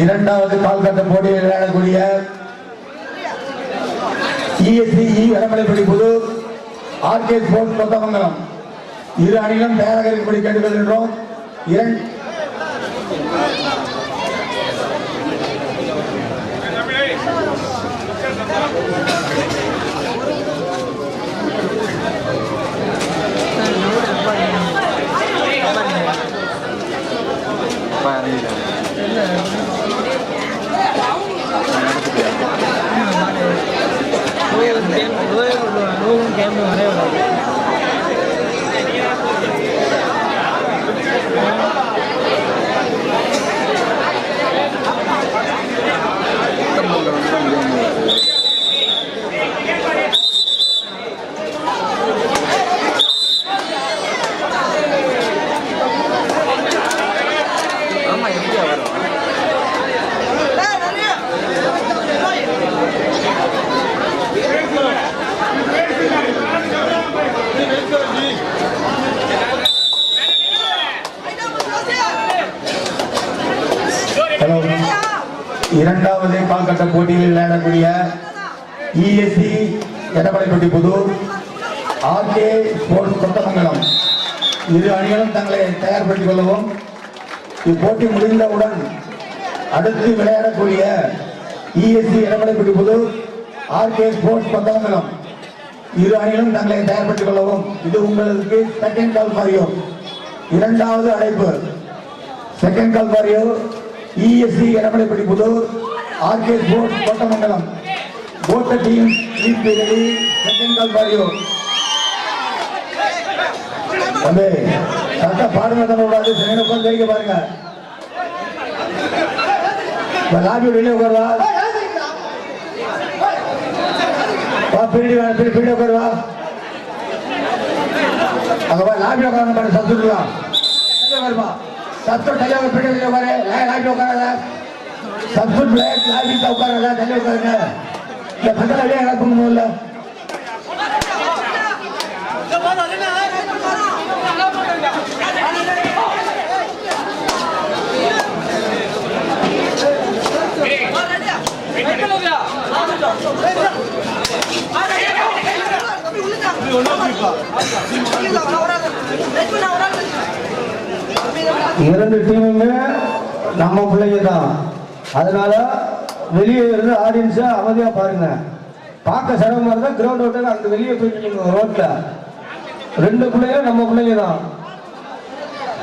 இரண்டாவது கால்கட்ட போட்டியில் விளையாடக்கூடிய இஎஸ்சி இ வடமலைப்படி புது ஆர்கே ஸ்போர்ட்ஸ் கொத்தமங்கலம் இரு அணிகளும் தயாராக இருக்கும்படி கேட்டுக்கொள்கின்றோம் இரண்டு Ruhe, Ruhe. இரண்டாவது பால்கட்ட போட்டியில் விளையாடக்கூடிய ESC Edappadipatti Pudur RK sports Kothamangalam. இரு அணிகளும் தங்களை தயார்படுத்திக் கொள்ளவும். இப்போட்டி முடிந்தவுடன் அடுத்து விளையாடக்கூடிய ESC Edappadipatti Pudur RK sports Kothamangalam. இரு அணிகளும் தங்களை தயார்படுத்திக் கொள்ளவும். இது உங்களுக்கு செகண்ட் கால் மாரியோ இரண்டாவது அழைப்பு. செகண்ட் கால் மாரியோ ESC Edappadi Pudur RK sports Kottamangalam. போட்ட டீம் ரெடி செகண்ட் கால் மாரியோ தம்பி கரெக்டா பாடுங்க தர கூடாது செகண்ட் உட்காந்து தெரிவிக்க பாருங்க. இப்ப லாபி வெளியே உட்காருவா? வா பின்னாடி வா பின்னாடி பின்னாடி உட்காருவா? அங்க வா லாபி உட்கார பாரு சத்துருவா வருமா சத்து டையா பின்னாடி உட்காரு. லாபி உட்காராத சத்து பிளேட் லாபி உட்காராத தள்ளி உட்காருங்க. இந்த பக்கத்துல வெளியே இறக்கணும் இல்ல இரண்டு டீமுமே நம்ம பிள்ளைங்க தான் அதனால வெளியே இருந்து ஆடியன்ஸை அமைதியாக பாருங்க. பார்க்க சிரமமாக இருந்தால் கிரவுண்ட் விட்டு அங்கே வெளியே போயிட்டு ரோட்டில் ரெண்டு பிள்ளைங்க நம்ம பிள்ளைங்க தான்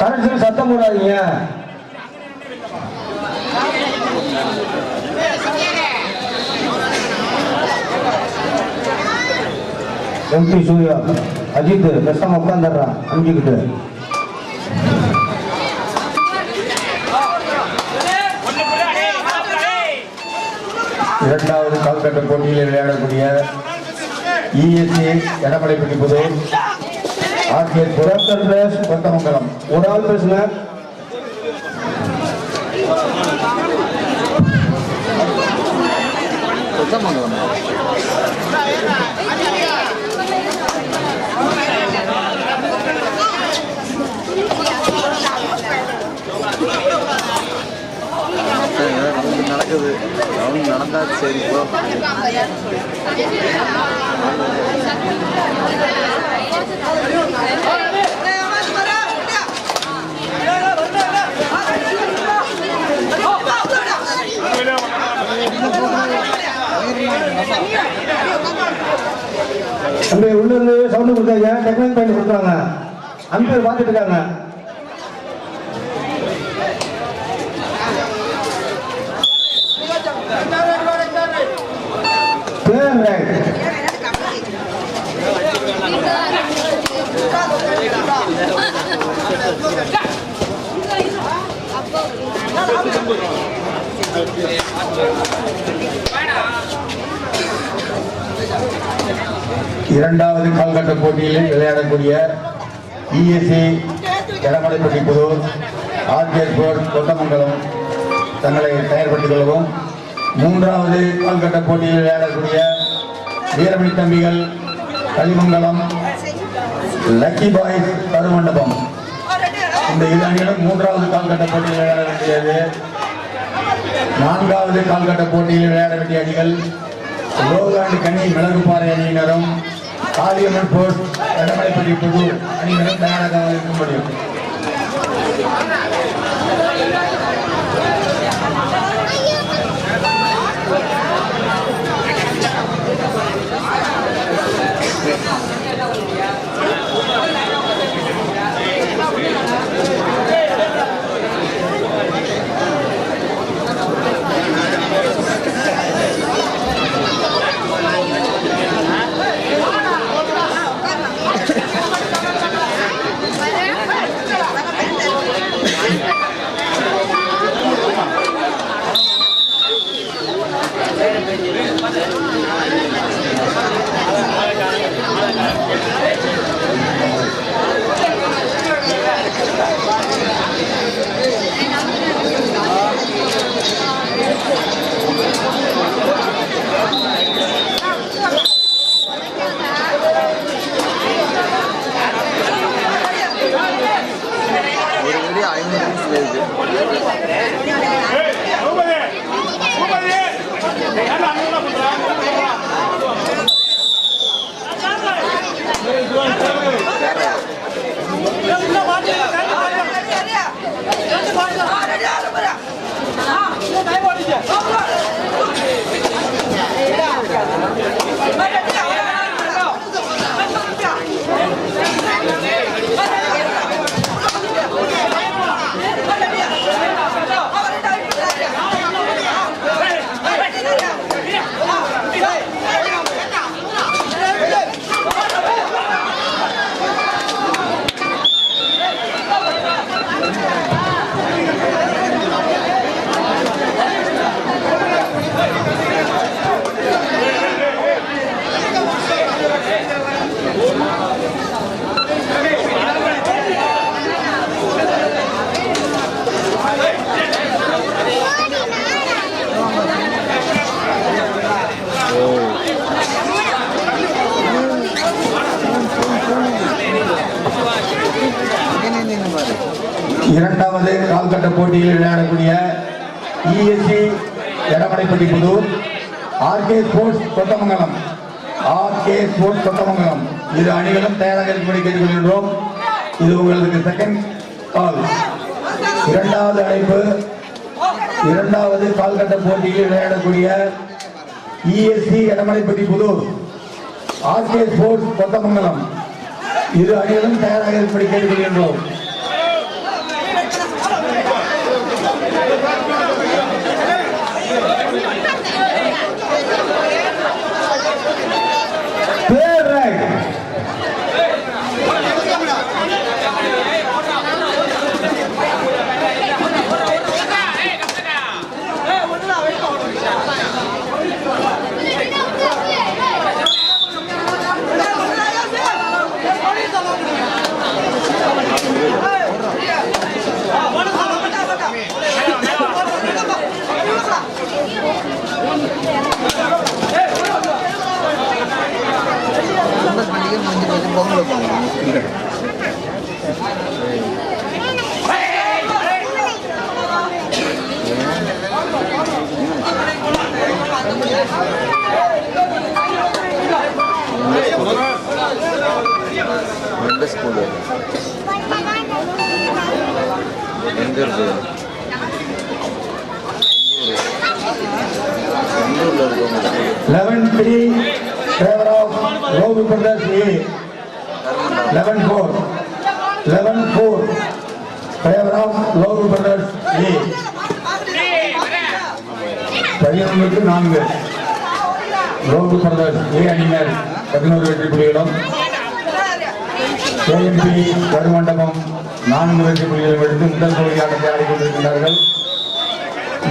கரெக்ட் சத்தம் போடாதீங்க. எம்பி சூர்யா அஜித் பெஸ்டாம உட்காந்துடுறான் அஞ்சுக்கிட்டு இரண்டாவது கால்பேட்டர் போட்டியில் விளையாடக்கூடிய இஎஸ்சி எடப்பாடி புதூர் ஆகிய புரத்தர் பிளேஸ் கொத்தமங்கலம் ஒரு ஆள் பேசுங்க. கொத்தமங்கலம் சரி ப்ரோ அங்கே உள்ள இருந்து சவுண்ட் கொடுத்தாங்க டெக்னிக் பண்ணி கொடுத்தாங்க அம்பேர் பார்த்துட்டு இருக்காங்க. இரண்டாவது கால்கட்ட போட்டியில் விளையாடக்கூடிய ESC Edamalaipatti Pudur RK port Kothamangalam தங்களை தயார்படுத்திக் கொள்ளவும் மூன்றாவது கால்கட்ட போட்டியில் விளையாடக்கூடிய வீரமணி தம்பிகள் கலிமங்கலம் லக்கி பாய் கருமண்டபம். இந்த இரு மூன்றாவது கால்கட்ட போட்டியில் விளையாட வேண்டியது. நான்காவது கால்கட்ட போட்டியில் விளையாட வேண்டிய அணிகள் ரோலாண்டு கனி மிளகுப்பாறை அணியினரும் காளியம்மன் போர்ட் எடமலைப்பட்டி புது அணியினரும் தயாராக இருக்க முடியும். இரண்டாவது கால்கட்ட போட்டியில் விளையாடக்கூடிய ESC Edamalaipatti Pudur RK sports Kothamangalam. RK sports Kothamangalam. இரு அணிகளும் தயாராக இருக்கும்படி கேட்டுக்கொள்கின்றோம். இது உங்களுக்கு செகண்ட் கால் இரண்டாவது அழைப்பு. இரண்டாவது கால்கட்ட போட்டியில் விளையாடக்கூடிய ESC Edamalaipatti Pudur RK sports Kothamangalam. இரு அணிகளும் தயாராக இருக்கும்படி கேட்டுக்கொள்கின்றோம். எந்த ஸ்கூலு எங்க இருக்கு பெங்களூர்ல இருக்கு உங்க school eleven three favour of Robi brothers A. Karnataka eleven four eleven four favour of Robi brothers A பதினொன்றுக்கு நான்கு. ரோபி பிரதர்ஸ் ஏ அணியினர் பதினோரு வெற்றி புலிகளும் கேஎம்பி கருமண்டபம் நான்கு வெற்றி புலிகளும் எடுத்து முதல் பகுதி ஆட்டத்தை ஆடிக்கொண்டிருக்கின்றார்கள்.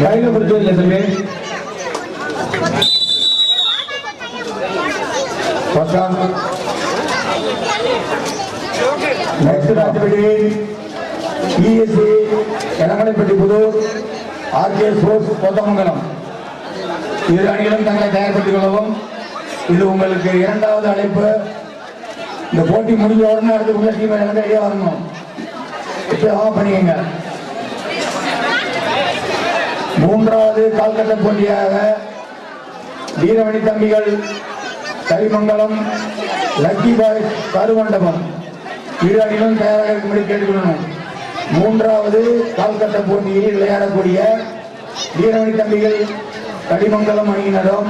கையில பிடிச்சி வைங்க தம்பி Pasang. Next match between ESC Edamalaipatti Pudur RK sports Kothamangalam. இரு அணிகளும் தங்களை தயார்படுத்திக் கொள்ளவும். இது உங்களுக்கு இரண்டாவது அழைப்பு. இந்த போட்டி முடிஞ்ச உடனே அடுத்து உள்ள டீம் வந்து வெளியே வரணும். இப்போ ஆஃப் பண்ணிக்கங்க. மூன்றாவது கால்கட்ட போட்டியாக வீரமணி தம்பிகள் கரிமங்கலம் லக்கி பாய் கருமண்டபம். இரு அணிகளும் தயாராக இருக்கும்படி கேட்டுக்கொள்ளணும் மூன்றாவது கால்கட்ட போட்டியில் விளையாடக்கூடிய வீரமணி தம்பிகள் கடிமங்கலம் அணியினரும்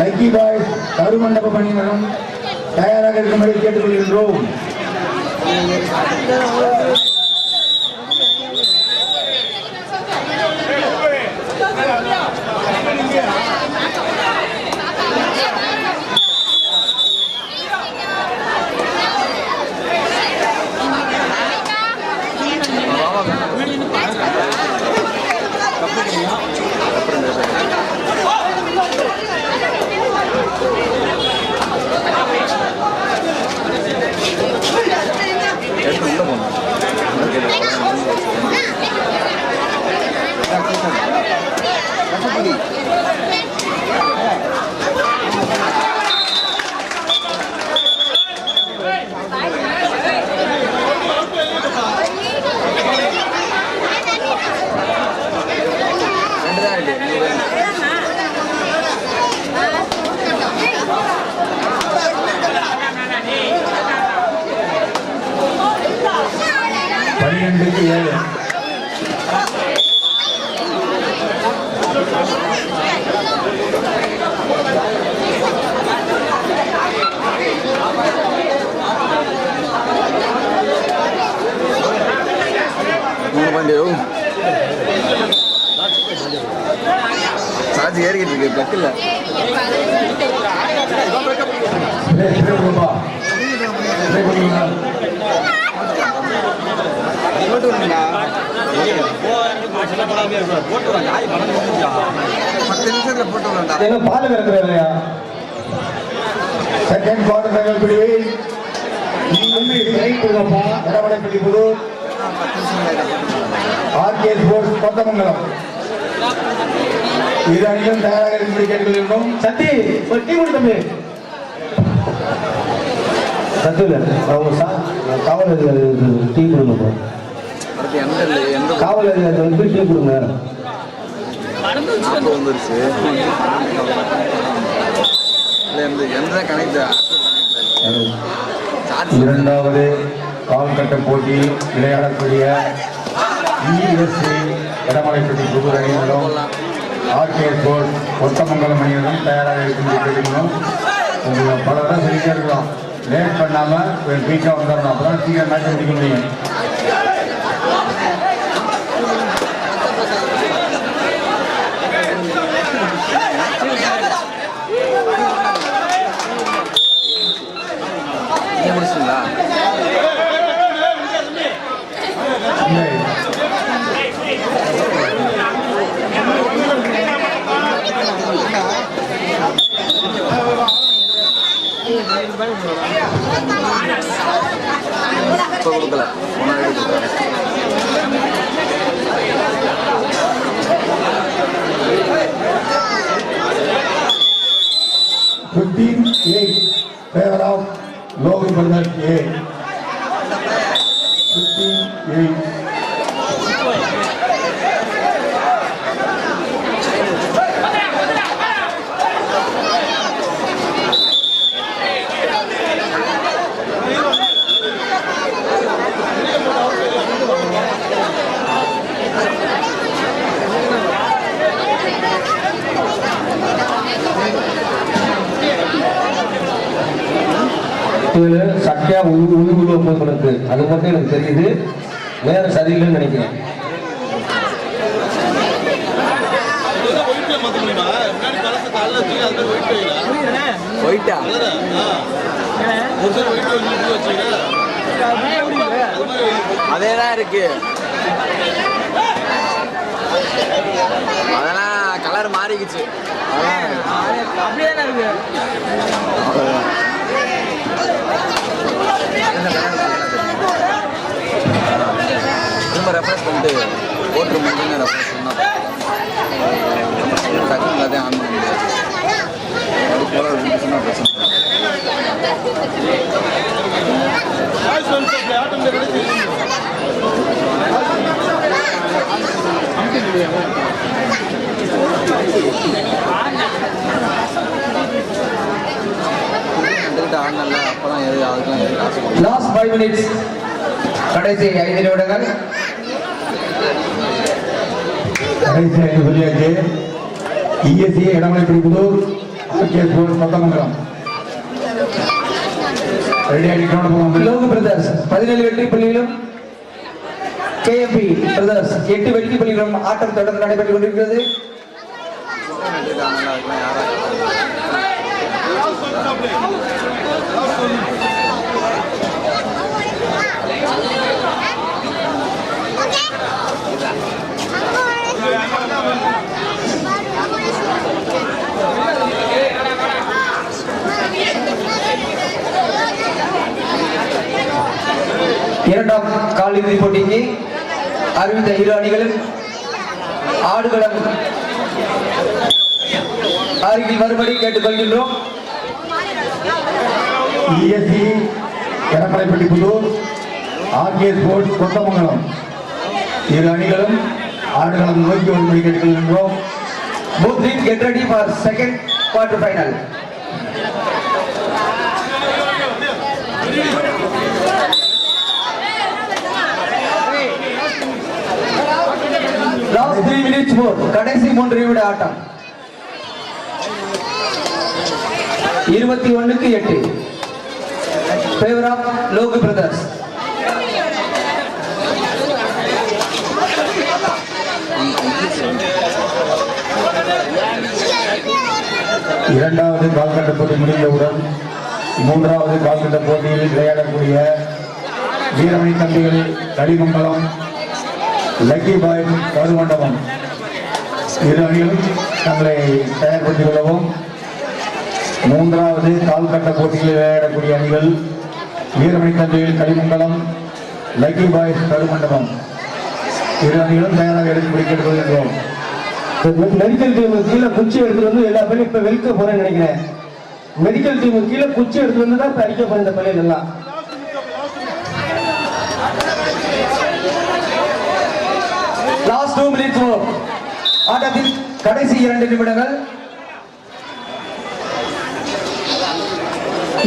லக்கி பாய் கருமண்டபம் அணியினரும் தயாராக இருக்கும்படி கேட்டுக்கொள்கின்றோம். எடுத்து உள்ள போகணும் ரெண்டு தான் இருக்கு நூறு பனிரெண்டுக்கு ஏழு மூணு பாயிண்ட் சார்ஜ் ஏறிக்கிட்டு இருக்கு பிளக் இல்லை ஸ்ப்ரே ஸ்ப்ரே கொடுப்பா ஸ்ப்ரே கொடுங்க போட்டு விடுங்கண்ணா பத்து நிமிஷத்துல போட்டு என்ன பால் இல்லையா செகண்ட் குவார்டர் ஃபைனல் பிரிவில் ஆர்கே ஸ்போர்ட்ஸ் கொத்தமங்கலம். இரு அணியும் தயாராக இருக்கும்படி கேட்டுக்கொள்கின்றோம் சத்தி ஒரு டீ கொடு தம்பி. சத்துல அவங்க சா காவல் அதிகாரி டீ கொடுங்க காவல் அதிகாரி வந்து டீ கொடுங்க. வந்துருச்சு இரண்டாவது கால்கட்ட போட்டியில் விளையாடக்கூடிய இஎஸ்சி எடமலைப்பட்டி புது ஆர்கேஎஸ் ஆர்கே கொத்தமங்கலம் அணியினரும் தயாராக இருக்கும்படி கேட்டுக்கணும். உங்களுக்கு பல தடவை சொல்லிட்டே இருக்கலாம் லேட் பண்ணாமல் குயிக்காக வந்துடணும் அப்பதான் சீக்கிரம் மேட்ச் முடிக்க முடியும். இப்போ கொடுக்கல முன்னாடி கொடுக்குறாங்க fifteen eight favour of Logi பந்தாட் A இதுல சக்கையா உள்ள போய் கிடக்கு அது மட்டும் எனக்கு தெரியுது. வேற சரியில்லைன்னு நினைக்கிறேன். போயிட்டா அதே தான் இருக்கு. அதெல்லாம் கலர் மாறிக்கிச்சு. அப்படியே இருக்கு. சின்ன ரொம்ப ரெஃபரன்ஸ் பண்ணிட்டு ஓட்டு முடிஞ்சுங்க ரெஃபரன்ஸ் ஆன் பண்ண? முடியாது. அது போல இல்லை. ஆடல அப்பெல்லாம் எது அதுக்கெல்லாம் எது காசு. லாஸ்ட் ஃபைவ் மினிட்ஸ் கடைசி ஐந்து நிமிடங்கள். கடைசி ஐந்து சொல்லியாச்சு ESC Edamalai Pudur RK sports போங்க லோகு பிரதர்ஸ் பதினேழு வெற்றி புள்ளிகளும் கேஎம்பி பிரதர்ஸ் எட்டு வெற்றி புள்ளிகளும் ஆட்டம் தொடர்ந்து நடைபெற்றுக் கொண்டிருக்கிறது. இரண்டாம் காலிறுதி போட்டிக்கு அறிவித்த இரு அணிகளும் ஆடுகளம் அருகில் வரும்படி கேட்டுக்கொள்கின்றோம். ESC Edamalaipatti Pudur RK sports Kothamangalam. இரு அணிகளும் ஆடுகளம் நோக்கி வரும்படி கேட்டுக்கொள்கின்றோம். Both teams get ready for second quarter final. Three கடைசி மூன்று நிமிட ஆட்டம். இருபத்தி ஒண்ணுக்கு எட்டு. ஃபேவர் ஆஃப் லோகு பிரதர்ஸ் இரண்டாவது கால்கட்ட போட்டி முடிந்தவுடன் மூன்றாவது கால்கட்ட போட்டியில் விளையாடக்கூடிய வீரமணி தம்பிகள் களிமங்கலம் லக்கி பாய் கருமண்டபம். இரு அணிகளும் தங்களை தயார்படுத்திக் கொள்ளவும் மூன்றாவது கால்கட்ட போட்டியில் விளையாடக்கூடிய அணிகள் வீரமணி தந்தையில் களிமங்கலம் லக்கி பாய் கருமண்டபம் இரு அணிகளும் தயாராக எடுத்து கேட்டுக்கொள்கின்றோம் மெடிக்கல் டீம் கீழே குச்சி எடுத்துட்டு வந்து எல்லா பேரும் இப்ப வெளுக்க போறேன்னு நினைக்கிறேன். மெடிக்கல் டீம் கீழே குச்சி எடுத்துட்டு வந்து தான் இப்ப அடிக்க போறேன் இந்த பள்ளியில் எல்லாம். லாஸ்ட் டூ மினிட்ஸ் மோர் ஆட்டத்தின் கடைசி இரண்டு நிமிடங்கள்.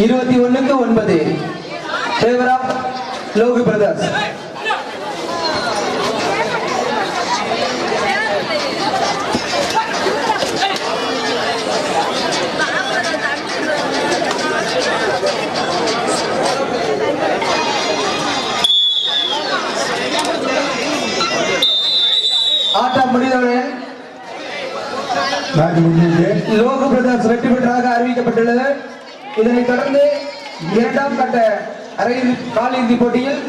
இருபத்தி ஒண்ணுக்கு ஒன்பது. ஃபேவர் ஆஃப் லோகு பிரதர்ஸ் ஆட்டம் முடிந்தவுடன் மேட்ச் முடிஞ்சிருச்சு லோகு பிரதர்ஸ் வெற்றி பெற்றதாக அறிவிக்கப்பட்டுள்ளது. இதனைத் தொடர்ந்து இரண்டாம் கட்ட அரையிறுதி காலிறுதி போட்டியில்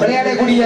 விளையாடக்கூடிய